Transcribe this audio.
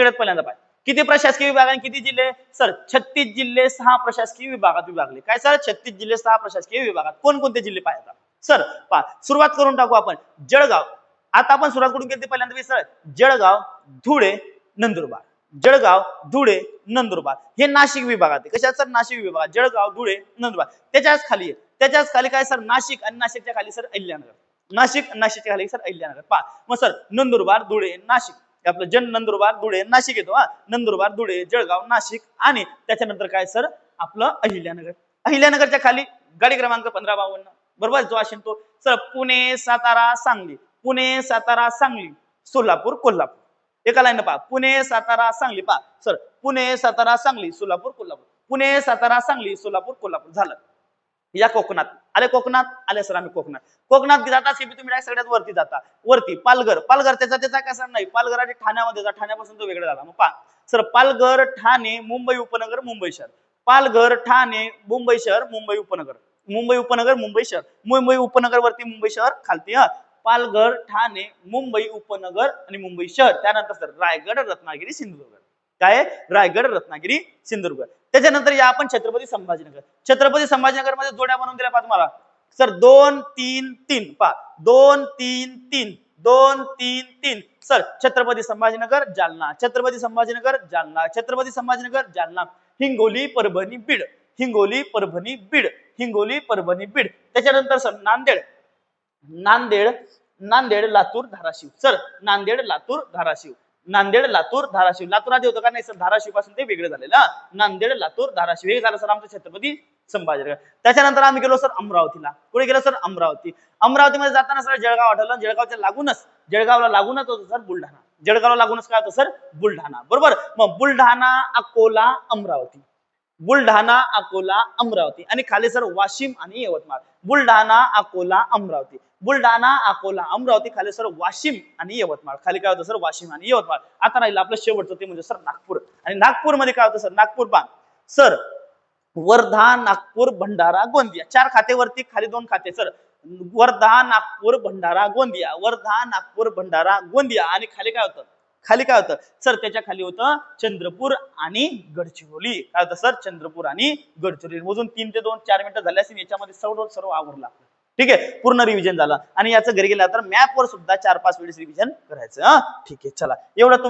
सगळ्यात पहिल्यांदा पाहिजे. किती प्रशासकीय विभाग आणि किती जिल्हे? सर छत्तीस जिल्हे सहा प्रशासकीय विभागात विभागले. काय सर? छत्तीस जिल्हे सहा प्रशासकीय विभागात. कोणकोणते जिल्हे पाहिजे सर पा सुरुवात करून टाकू आपण. जळगाव. आता आपण सुरुवात करून केली पहिल्यांदा? विसर जळगाव धुळे नंदुरबार. जळगाव धुळे नंदुरबार. हे नाशिक विभागात आहे. कशात? सर नाशिक विभागात. जळगाव धुळे नंदुरबार. त्याच्याच खाली त्याच्याच खाली काय सर? नाशिक आणि नाशिकच्या खाली सर अहिल्यानगर. नाशिक नाशिकच्या खाली सर अहिल्यानगर. पा मग सर नंदुरबार धुळे नाशिक. आपलं जन नंदुरबार धुळे नाशिक येतो हा. नंदुरबार धुळे जळगाव नाशिक आणि त्याच्यानंतर काय सर? आपलं अहिल्यानगर. अहिल्यानगरच्या खाली गाडी क्रमांक पंधरा बावन्न. बरोबर? जो असेल तो. सर पुणे सातारा सांगली. पुणे सातारा सांगली. सोलापूर कोल्हापूर. एका लाईन पहा. पुणे सातारा सांगली. पहा. सर पुणे सातारा सांगली सोलापूर कोल्हापूर. पुणे सातारा सांगली सोलापूर कोल्हापूर. झालं. या कोकणात. आले कोकणात? आले सर आम्ही कोकणात. कोकणात जाता सीबी तुम्ही direct सगळ्यात वरती जाता. वरती पालघर. पालघर त्याचा त्याचा काय सर नाही. पालघर आणि ठाण्यामध्ये जा. ठाण्यापासून तो वेगळा झाला. मग पा सर पालघर ठाणे मुंबई उपनगर मुंबई शहर. पालघर ठाणे मुंबई शहर मुंबई उपनगर. मुंबई उपनगर मुंबई शहर. मुंबई उपनगर वरती मुंबई शहर खालती हा. पालघर ठाणे मुंबई उपनगर आणि मुंबई शहर. त्यानंतर सर रायगड रत्नागिरी सिंधुदुर्ग. काय रायगड रत्नागिरी सिंधुदुर्ग. त्याच्यानंतर या आपण छत्रपती संभाजीनगर. छत्रपती संभाजीनगरमध्ये जोड्या बनवून दिल्या पहा तुम्हाला. सर दोन तीन तीन. पहा. दोन तीन तीन. दोन तीन तीन. सर छत्रपती संभाजीनगर जालना. छत्रपती संभाजीनगर जालना. छत्रपती संभाजीनगर जालना. हिंगोली परभणी बीड. हिंगोली परभणी बीड. हिंगोली परभणी बीड. त्याच्यानंतर सर नांदेड. नांदेड नांदेड लातूर धाराशिव. सर नांदेड लातूर धाराशिव. नांदेड लातूर धाराशिव. लातूर आधी होतं का नाही सर? धाराशिवपासून ते वेगळे झालेलं नांदेड लातूर धाराशिव. हे झालं सर आमचं छत्रपती संभाजीनगर. त्याच्यानंतर आम्ही गेलो सर अमरावतीला. कुठे गेलो सर? अमरावती. अमरावतीमध्ये जाताना सर जळगाव आठवलं जळगावच्या लागूनच जळगावला लागूनच होतं सर बुलढाणा. जळगावला लागूनच काय होतं सर? बुलढाणा. बरोबर? मग बुलढाणा अकोला अमरावती. बुलढाणा अकोला अमरावती. आणि खाली सर वाशिम आणि यवतमाळ. बुलढाणा अकोला अमरावती. बुलढाणा अकोला अमरावती खाली सर वाशिम आणि यवतमाळ. खाली काय होतं सर? वाशिम आणि यवतमाळ. आता राहिलं आपलं शेवटचं ते म्हणजे सर नागपूर. आणि नागपूरमध्ये काय होतं सर? नागपूर पा सर वर्धा नागपूर भंडारा गोंदिया. चार खातेवरती खाली दोन खाते सर. वर्धा नागपूर भंडारा गोंदिया. वर्धा नागपूर भंडारा गोंदिया. आणि खाली काय होतं? खाली काय होतं? सर त्याच्याखाली होतं चंद्रपूर आणि गडचिरोली. काय होतं सर? चंद्रपूर आणि गडचिरोली. मोजून तीन ते दोन चार मिनिटं झाले असेल याच्यामध्ये सर्व सर्व आवरलं आपलं ठीक आहे? पूर्ण रिव्हिजन झालं. आणि याचं घरी गेला तर मॅपवर सुद्धा चार पाच वेळेस रिव्हिजन करायचं. ठीक आहे चला. एवढं तुम